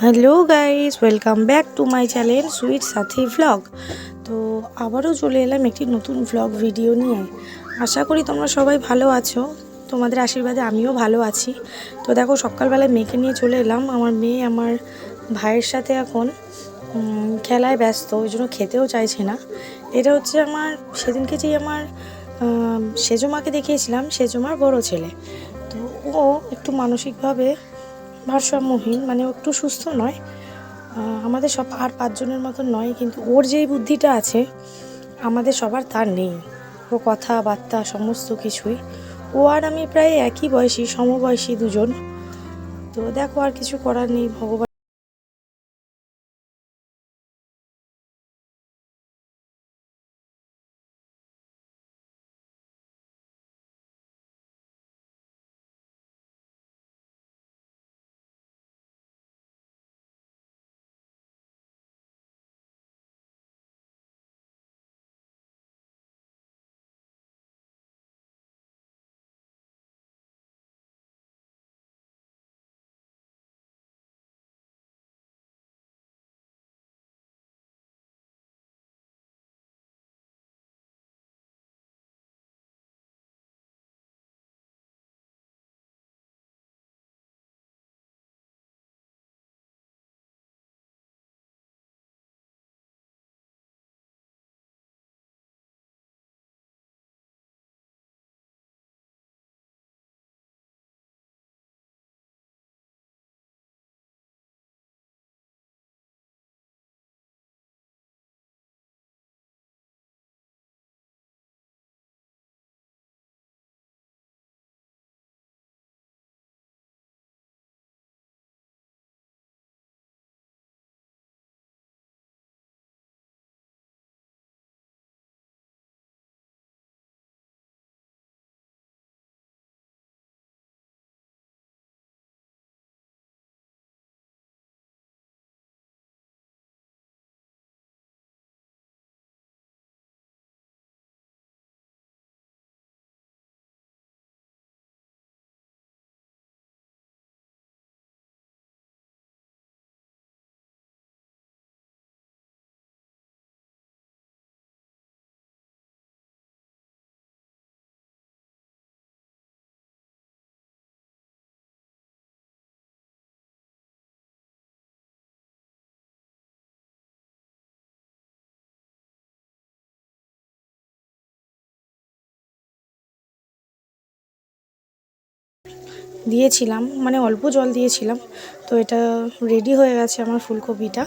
Hello guys, welcome back to my channel sweet Sathi vlog তো আবারও চলে এলাম একটি নতুন ভ্লগ ভিডিও নিয়ে। আশা করি তোমরা সবাই ভালো আছো। তোমাদের আশীর্বাদে আমিও ভালো আছি। তো দেখো, সকালবেলায় মেয়েকে নিয়ে চলে এলাম। আমার মেয়ে আমার ভাইয়ের সাথে এখন খেলায় ব্যস্ত, ওই জন্য খেতেও চাইছে না। এটা হচ্ছে আমার, সেদিনকে যেই আমার সেজমাকে দেখিয়েছিলাম সেজমার বড় ছেলে। তো ও একটু মানসিকভাবে ভারসাম্যহীন মানে একটু সুস্থ নয়। আমাদের সব আর পাঁচজনের মতো নয়, কিন্তু ওর যেই বুদ্ধিটা আছে, আমাদের সবার তার নেই। ও কথাবার্তা সমস্ত কিছুই। ও আর আমি প্রায় একই বয়সী, সমবয়সী দুজন। তো দেখো আর কিছু করার নেই, ভগবান দিয়েছিলাম মানে অল্প জল দিয়েছিলাম। তো এটা রেডি হয়ে গেছে আমার ফুলকপিটা।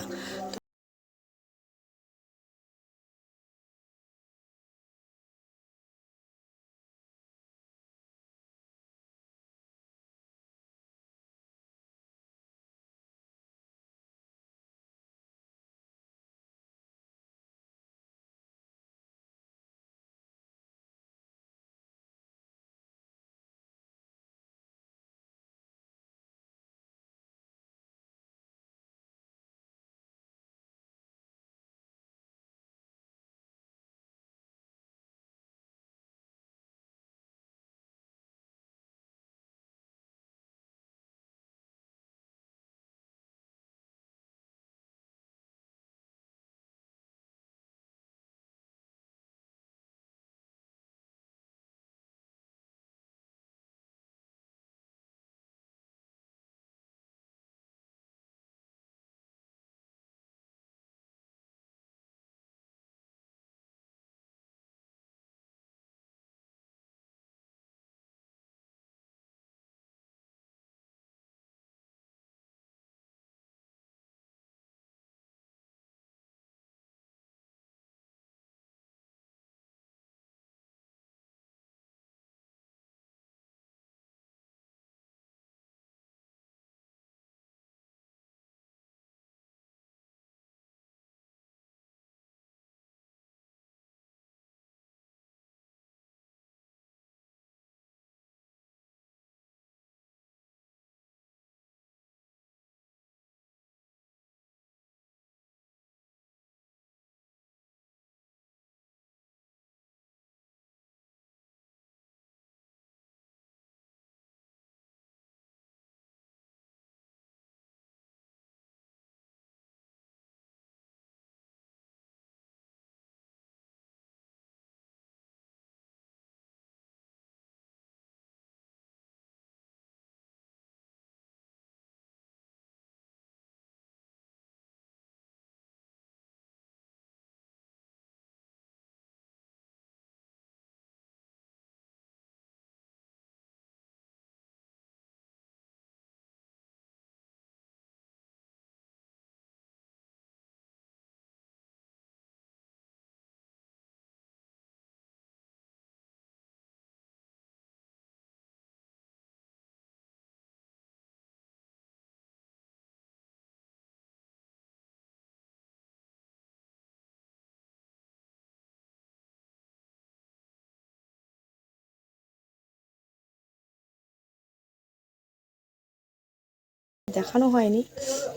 দেখানো হয়নি।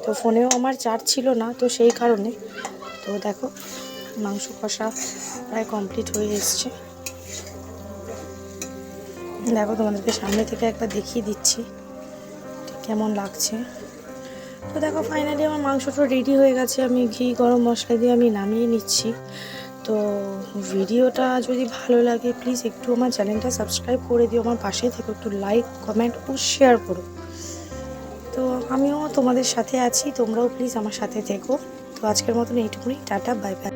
তো ফোনেও আমার চার্জ ছিল না, তো সেই কারণে। তো দেখো, মাংস কষা প্রায় কমপ্লিট হয়ে এসছে। দেখো, তোমাদেরকে সামনে থেকে একবার দেখিয়ে দিচ্ছি কেমন লাগছে। তো দেখো ফাইনালি আমার মাংসটা রেডি হয়ে গেছে। আমি ঘি, গরম মশলা দিয়ে আমি নামিয়ে নিচ্ছি। তো ভিডিওটা যদি ভালো লাগে প্লিজ একটু আমার চ্যানেলটা সাবস্ক্রাইব করে দিও। আমার পাশে থেকে একটু লাইক কমেন্ট ও শেয়ার করো। তো আমিও তোমাদের সাথে আছি, তোমরাও প্লিজ আমার সাথে থেকো। তো আজকের মতন এইটুকুনি, টাটা বাই বাই